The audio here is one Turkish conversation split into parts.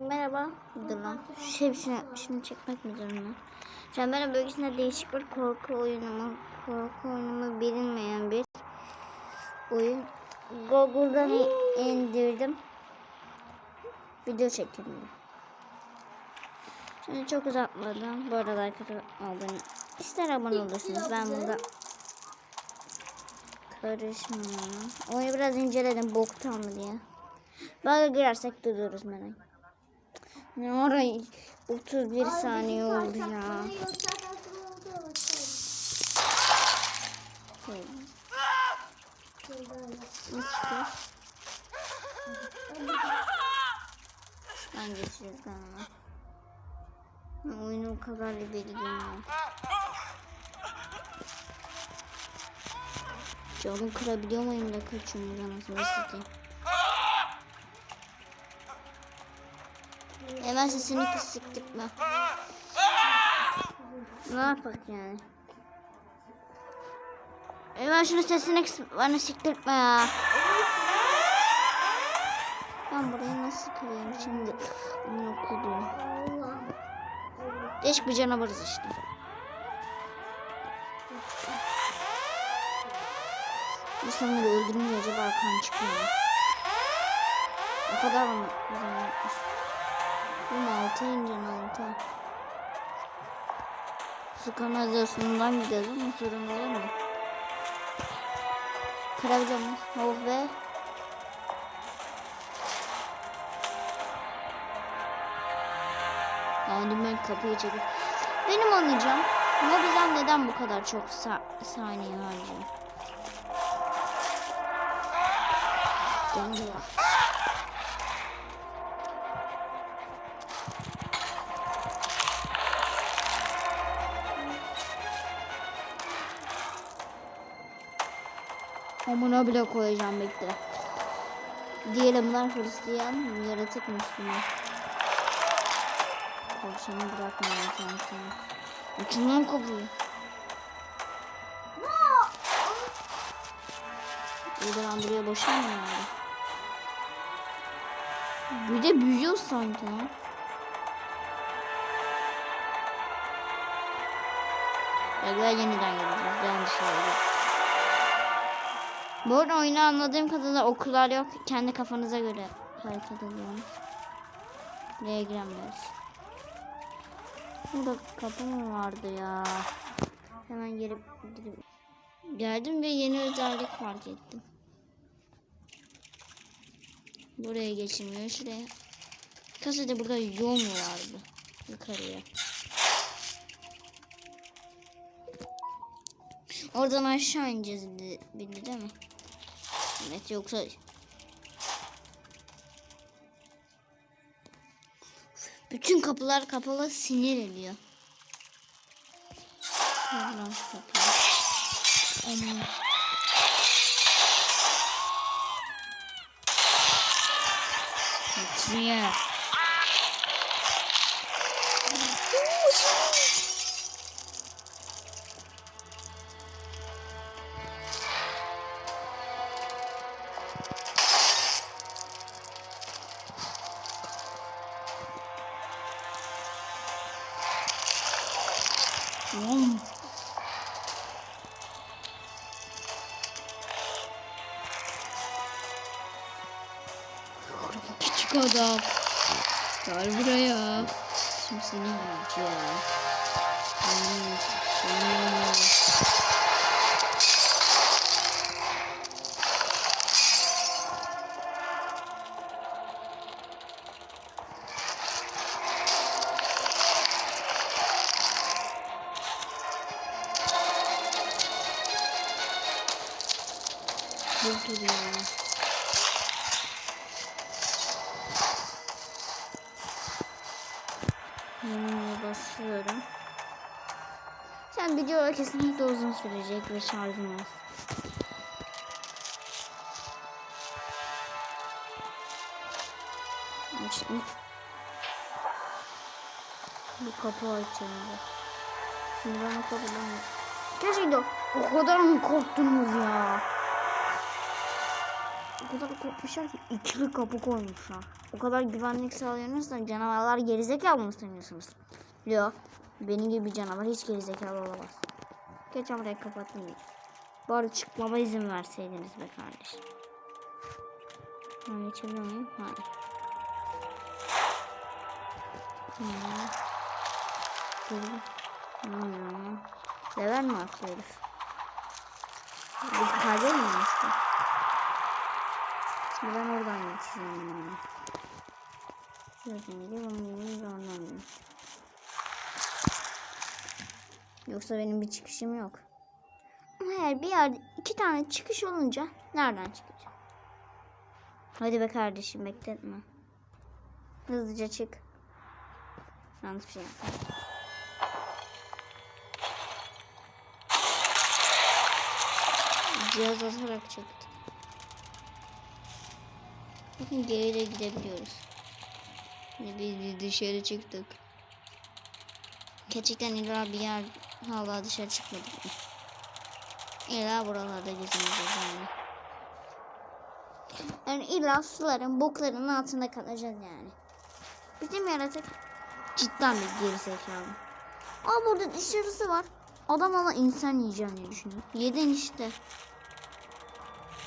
Merhaba. Dur lan. Şunu, şunu çekmek mi zorunda? Çember bölgesinde değişik bir korku oyunu mu? Korku oyunu mu bilinmeyen bir oyun. Google'dan indirdim. Video çektim. Şimdi çok uzatmadan bu arada arkadaşlar abone ister abone olursunuz. Ben burada karışmıyorum. Oyunu biraz inceledim boktan mı diye. Bug'a girersek duruyoruz merak. Ne ara 31 saniye oldu ya. Şey? Ben geçeceğiz galiba. Oyunu o kadar da bilgim Canım kırabiliyor muyum da kaçıyorum buradan anasını satayım. Hemen sesini kısık gitme. Ne yapak yani? Hemen şunu sesini kısık bana siktirtme ya. Ben burayı nasıl kırayım şimdi? Bunu okudum. Değişik bir canavarız işte. İnsanları öldürünce acaba kan çıkıyor mu? O kadar mı? O zaman yapmış. Bu altı. Su kanalizasyonundan gidiyoruz ama sorun olur mu? Muyuz? Oh be. Yani ben kapıyı çekip benim anlayacağım. Ama bizden neden bu kadar çok sa saniye harcıyor? Dondular. Amına bile koyacağım bekle. Diyelim bunlar Hristiyan yaratık Müslüman. Korsanı bırakmayacağım seni. İçinden kopuyor. De ben buraya boşuna mı yani? Bir de büyüyor sanki ha. Bekle yeniden geleceğiz. Yanlış oldu. Bu arada oyunu anladığım kadarıyla okullar yok. Kendi kafanıza göre hareket ediyorsunuz. Buraya giremiyoruz. Burada kapı mı vardı ya? Hemen gelip girip geldim ve yeni özellik fark ettim. Buraya geçilmiyor. Şuraya. Kasada burada yol mu vardı? Yukarıya. Oradan aşağı ineceğiz bildi değil mi? Evet yoksa bütün kapılar kapalı sinir ediyor. Buradan kapı. Aman. Adam. Gel buraya. Şimdi seni yiyeceğim. Hmm. Dur Sen video kesinlikle uzun sürecek ve şarjım az. Açtım. Bir kapı açıldı. Şimdi ben o kapıdan... Gerçekten o kadar mı korktunuz ya? O kadar korkmuşlar ki ikili kapı koymuşlar. o kadar güvenlik da canavarlar gerizekalı mı sanıyorsunuz? Yok. Benim gibi canavar hiç gerizekalı olamaz. Geçen burayı diye. Bari çıkmama izin verseydiniz be kardeşim. Ben geçebilir miyim? Hayır. Hmm. Hmm. Level mi atlıyoruz? Biz kaybeder mi işte? Şimdi ben oradan geçeceğim. Şuradan gidiyor, ben bunu oradan gidiyorum. Yoksa benim bir çıkışım yok. Eğer bir yerde iki tane çıkış olunca nereden çıkacağım? Hadi be kardeşim bekletme. Hızlıca çık. Yanlış bir şey yaptım. Cihaz atarak çıktı. Bakın geri de gidebiliyoruz. Biz, biz dışarı çıktık. Gerçekten illa bir yer hala dışarı çıkmadık mı? İlla buralarda gezineceğiz yani. Yani illa suların, bokların altında kalacağız yani. Bizim yaratık cidden bir geri zekalı. Aa burada dışarısı var. Adam ama insan yiyeceğim diye düşünüyor. Yedin işte.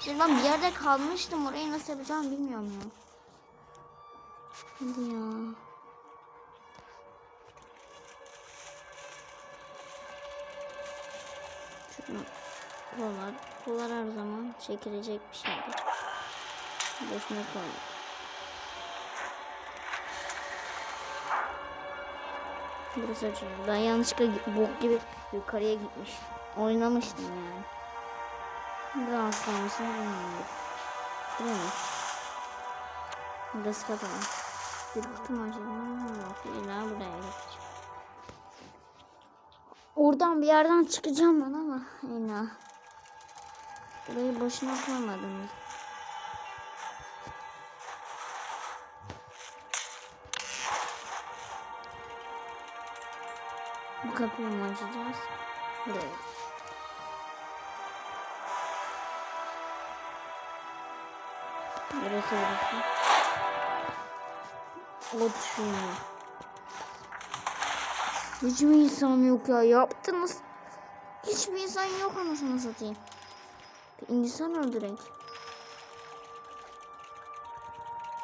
Şimdi ben bir yerde kalmıştım. Orayı nasıl yapacağım bilmiyorum ya. Hadi ya. Şunu kolar. Kolar her zaman çekilecek bir şeydir. Boşuna koyduk. Burası açılıyor. Ben yanlışlıkla bok gibi yukarıya gitmiş. Oynamıştım yani. Biraz sonrasını bilmiyorum. Burası kapalı. Bir kutu? Yok. İlla buraya gideceğim. Oradan bir yerden çıkacağım ben ama illa. Burayı boşuna koymadım. Bu kapıyı mı açacağız? Buraya. Burası burası. O düşünüyor. Hiçbir insan yok ya. Yaptınız. Hiçbir insan yok anasını satayım. Bir insan öldürek.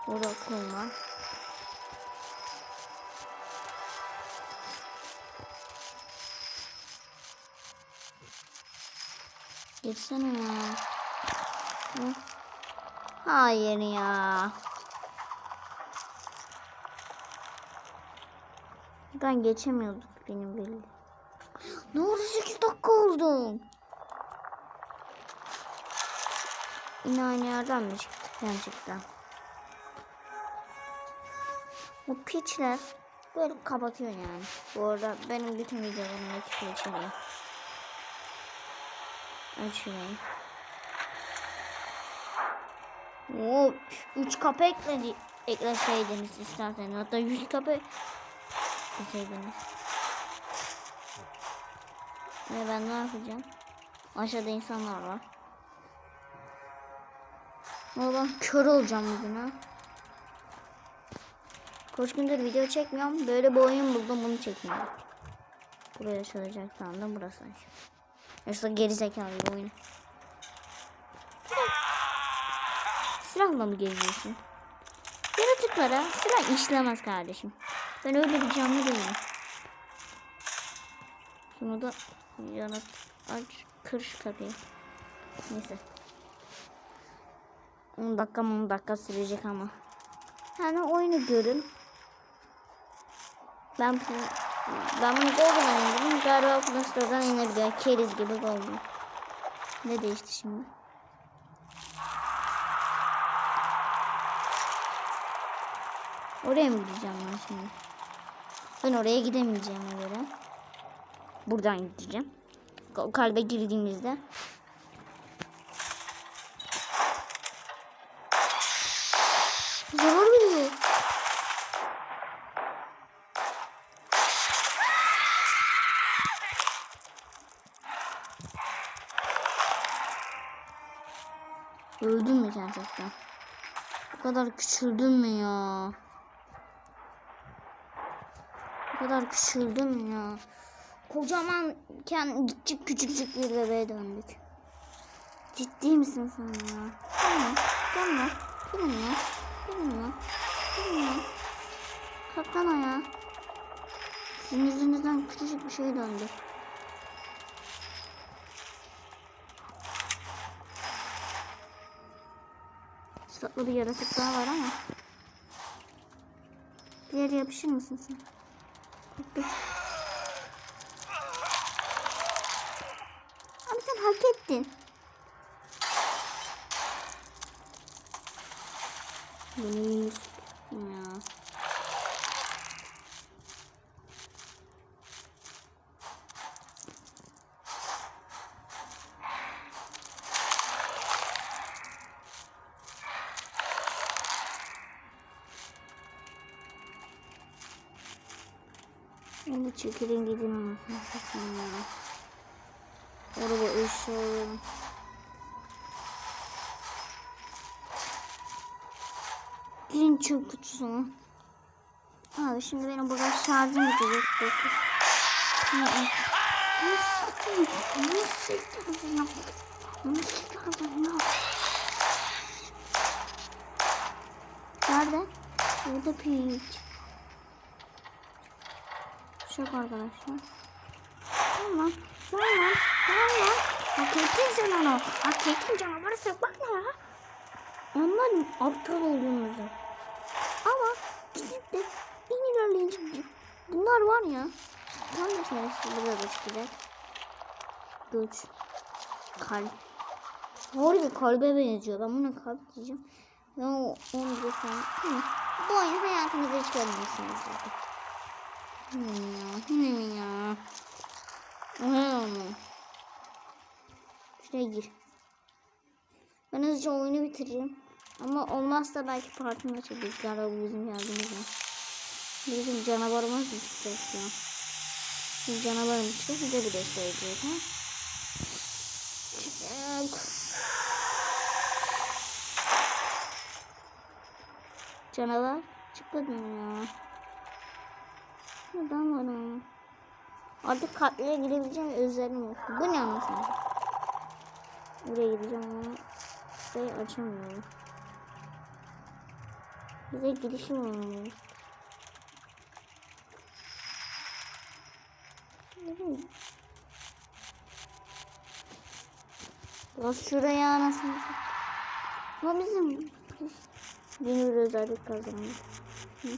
Orada koyma. Geçsene ya. Hı? Hayır ya. Ben geçemiyorduk benim bildiğim. Ne oldu 8 dakika oldu. Yine aynı yerden mi çıktık gerçekten? Bu piçler böyle kapatıyor yani. Bu arada benim bütün videolarımdaki şey içeriyor. Aç şurayı. Oo, 3 kapı ekledi, ekleseydiniz isterseniz. Hatta 100 kapı ekleseydiniz. Ve ben ne yapacağım? Aşağıda insanlar var. Ben kör olacağım bugün ha. Kaç gündür video çekmiyorum. Böyle bir oyun buldum bunu çekmiyorum. Buraya söyleyecek sandım burası. Yoksa geri bir oyun. Silahla mı geziyorsun? Yaratıklara silah işlemez kardeşim. Ben öyle bir canlı değilim. Şunu da yanıt aç kır kapıyı. Neyse. 10 dakika 10 dakika sürecek ama. Yani oyunu görün. Ben ben bunu Google'dan indirdim. Galiba Play Store'dan. Keriz gibi Google. Ne değişti şimdi? Oraya mı gideceğim ben şimdi? Ben oraya gidemeyeceğime göre. Buradan gideceğim. Ka- Kalbe girdiğimizde. Zarar veriyor. Öldün mü gerçekten? Bu kadar küçüldün mü ya? Bu kadar küçüldün mü ya? Kocamanken gittik küçücük bir bebeğe döndük. Ciddi misin sen ya? Gelme, gelme, gelme, gelme, gelme. Kalk lan ayağa. Sizin yüzünüzden küçücük bir şey döndü. Tatlı bir yaratık daha var ama. Bir yere yapışır mısın sen? Dur. Abi sen hak ettin. Bunu iyi ya. Şimdi çekilin gidin anasını satayım ya. Araba eşya Girin çöp kutusuna. Abi şimdi benim burada şarjım? Nasıl? Nerede? Burada piç. Şok arkadaşlar. Tamam. Tamam. Tamam. Hak sen onu. Hak ettin canavarı sokmak ne ya? Onların aptal olduğumuzu. Ama gidip de en ilerleyici bunlar var ya. Tam da şerefsiz burada da çıkacak. Güç. Kalp. Harbi kalbe benziyor. Ben buna kalp diyeceğim. Ve o onu da falan. Hı. Bu oyunu hayatınıza hiç görmemişsiniz. zaten. Yine mi ya? Mi ya? Şuraya gir. Ben hızlıca oyunu bitireceğim. Ama olmazsa belki partımda çekeriz. Galiba bu bizim yardımımızla. Bizim canavarımız düşecek ya. Bizim canavarımız çıkacak. Bize bir söyleyecek ha. Canavar çıkmadı mı ya? Neden var ama? Artık katlere girebileceğim özlerim yok. Bu ne anlasın? Buraya gideceğim ama burayı açamıyorum. Bize girişim olmuyor. Bas şuraya anasını. Bu bizim. Yeni bir özellik kazandık. Hı.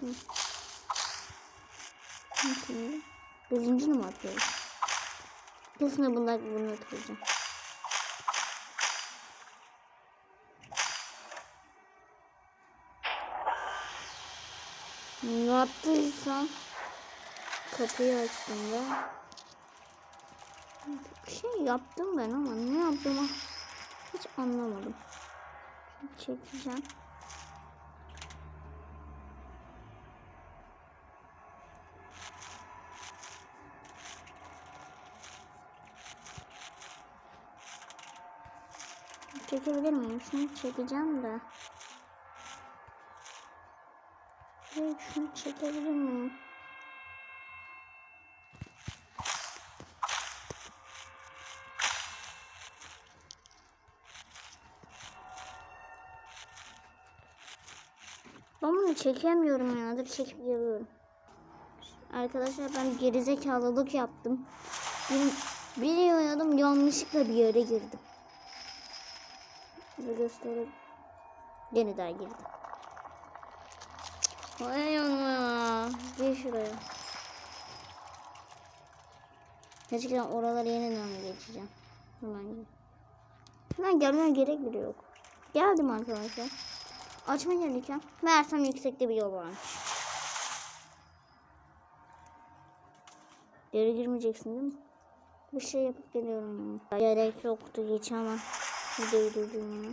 Hı. Bezincini mi atıyoruz? Kesin bunlar bunu atacağım. Ne yaptıysam kapıyı açtım ben. Bir şey yaptım ben ama ne yaptım hiç anlamadım. Şimdi çekeceğim. Çekebilir miyim? Şunu çekeceğim de. Evet, şunu çekebilir miyim? Ben çekemiyorum ya. Dur çekip geliyorum. Arkadaşlar ben gerizekalılık yaptım. Bir, bilmiyordum yanlışlıkla bir yere girdim. Şöyle göstereyim. Yeniden girdim. Vay ana. Gel şuraya. Gerçekten oraları yeniden geçeceğim? Hemen gel. Hemen gelmeye gerek bile yok. Geldim arkadaşlar. Açma gelirken meğersem yüksekte bir yol varmış. Geri girmeyeceksin değil mi? Bir şey yapıp geliyorum. Gerek yoktu geçemem. Videoyu durdurmaya.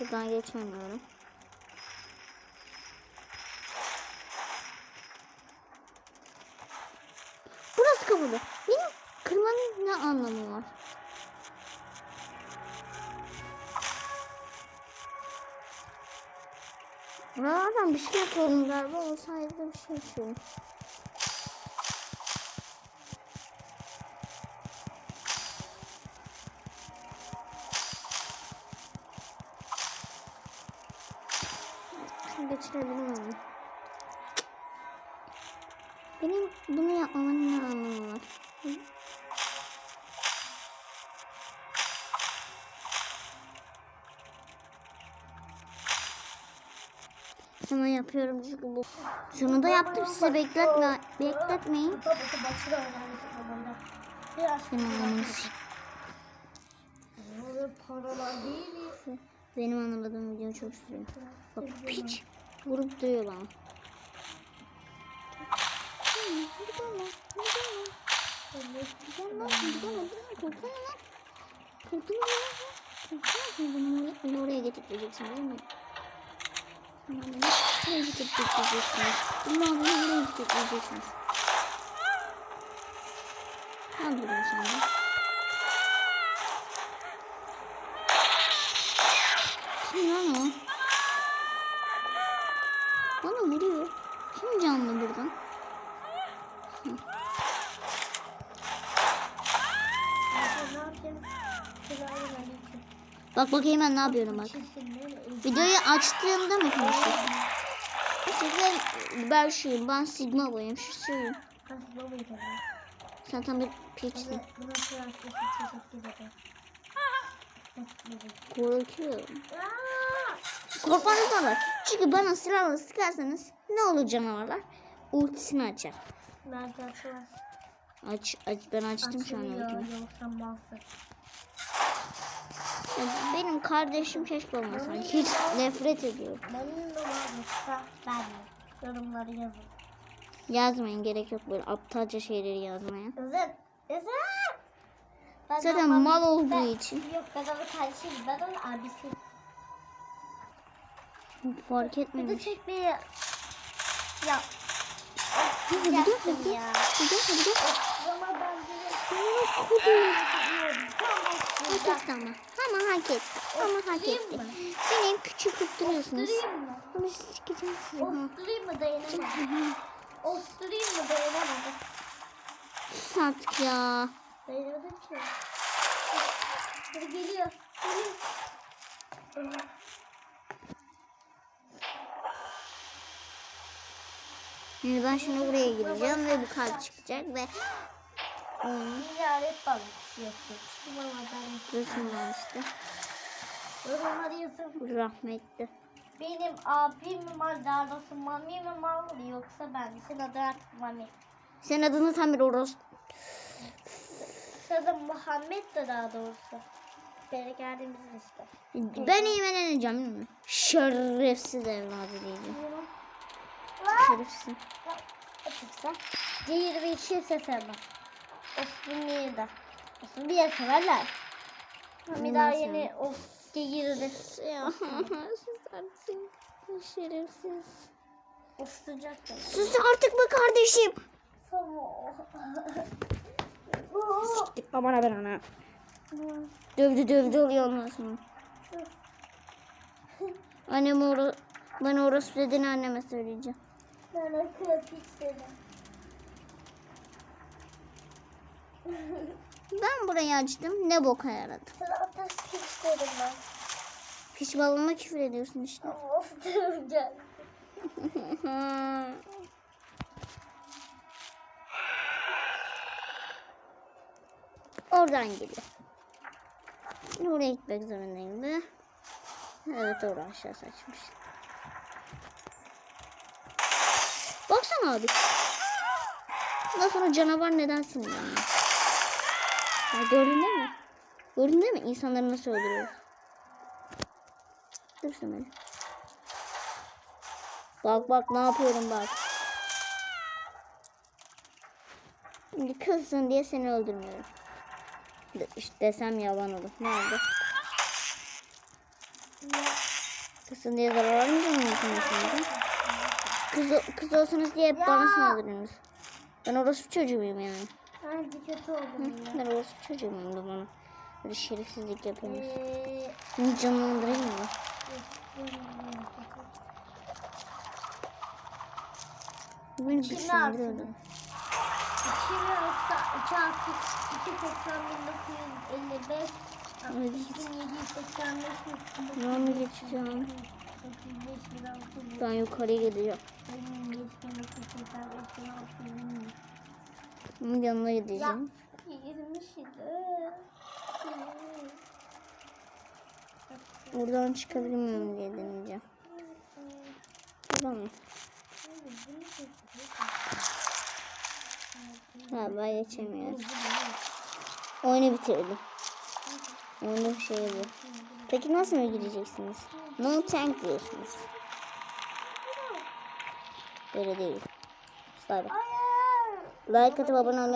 Buradan geçemiyorum. Burası kapalı. Benim kırmanın ne anlamı var? Buralardan bir şey yapıyorum galiba. O sayede bir şey yapıyorum. Şunu da yaptım size bekletme, bekletmeyin. Biraz Benim anladığım video çok sürüyor. Bak piç vurup duruyor bana. Beni oraya getireceksin değil mi? Tamam, beni oraya getireceksin. Bunlar beni oraya getireceksin. Ne duruyor sen de? Kim lan o? Bana vuruyor. Kim canlı buradan? Bak bakayım ben ne yapıyorum bak. Videoyu açtığımda mı konuşuyorsun? İşte ben, şuyum. Ben Sigma boyum. Şu şuyum. Sen tam bir piçsin. Ederim. Korkuyorum. Korkmanız var. Çünkü bana silahla sıkarsanız ne olur canavarlar? Ultisini açar. Nerede açılır? Aç, aç ben açtım şu an Açılıyor ultimi. yoksa mahsur. Benim kardeşim keşke olmasaydı. Hiç nefret ediyorum. Benim numaramsa ben? Yorumları yazın. Yazmayın gerek yok böyle aptalca şeyleri yazmaya. Yazın. Yazın. Ben Zaten babam- mal olduğu ben- için. Yok ben onun kardeşiyim. Ben onun abisiyim. Fark Bir de etmemiş. çekmeyi... Ya. Bir Yaptım dakika. ya. Bir dakika bir dakika. Ama ben direkt Kudu. Tamam. Hak etti ama. Ama hak etti. Ama hak etti. Beni küçük mı? Ama sikeceğim sizi. ha. Osturayım mı dayanamadım. Osturayım mı dayanamadım. Sus artık ya. Dayanamadım ki. Hadi geliyor. Geliyor. Şimdi ben şimdi buraya gireceğim ve bu kalp çıkacak ve Ziyaret balıkçı yapıyor. Numaradan resim var işte. Yorumları yazın. Rahmetli. Benim abim mi daha doğrusu mami mi var yoksa ben mi? Senin adın artık mami. Senin adını tam bir oros. Senin adın Muhammed de daha doğrusu. Bere geldiğimiz işte. Ben iğmeleneceğim değil mi? Şerefsiz evladı diyeceğim. Şerefsiz. Açıksa. Diğeri ve iki sevmem. Osmanlı'yı da. Osmanlı'yı severler. Bir daha yeni of Ya sus artık. Şerefsiz. Oslayacak da. Sus artık be kardeşim. Dik amana ben ana. Dövdü dövdü oluyor sonra. Annem or bana orası dediğini anneme söyleyeceğim. Ben akıl istedim. Ben burayı açtım. Ne boka yaradı. Ateş istedim ben. Balonuna küfür ediyorsun işte. Of duracağım. Oradan geliyor. Oraya gitmek zorundayım da. Evet oradan aşağı saçmış. Baksana abi. Ondan sonra canavar neden sinirleniyor? Ya gördün değil mi? Gördün mi? İnsanları nasıl öldürüyor? Dur sen. Bak bak ne yapıyorum bak. Şimdi kızsın diye seni öldürmüyorum. De- İşte desem yalan olur. Ne oldu? Kızsın diye zarar vermeyecek miyim? Kız, kız olsanız diye hep bana saldırıyorsunuz. Ben orospu çocuğu muyum yani? Bence kötü oldum ya. Ben orospu çocuğu muyum da bana böyle şerefsizlik yapıyorsunuz? Eee, Bunu canlandırayım mı? Beni düşündürdü. artırın. İçimi yoksa 2 artı 2 80 1955 Evet. 2785 Ben geçeceğim? Ben yukarıya gideceğim. Yanına gideceğim. Buradan çıkabilir miyim diye deneyeceğim. Buradan mı? Ha ben geçemiyorum. Oyunu bitirdim. Oyunu bir şey bu. Peki nasıl mı gireceksiniz? No tank diyorsunuz. Böyle değil. Bay bay. Like atıp abone olmayı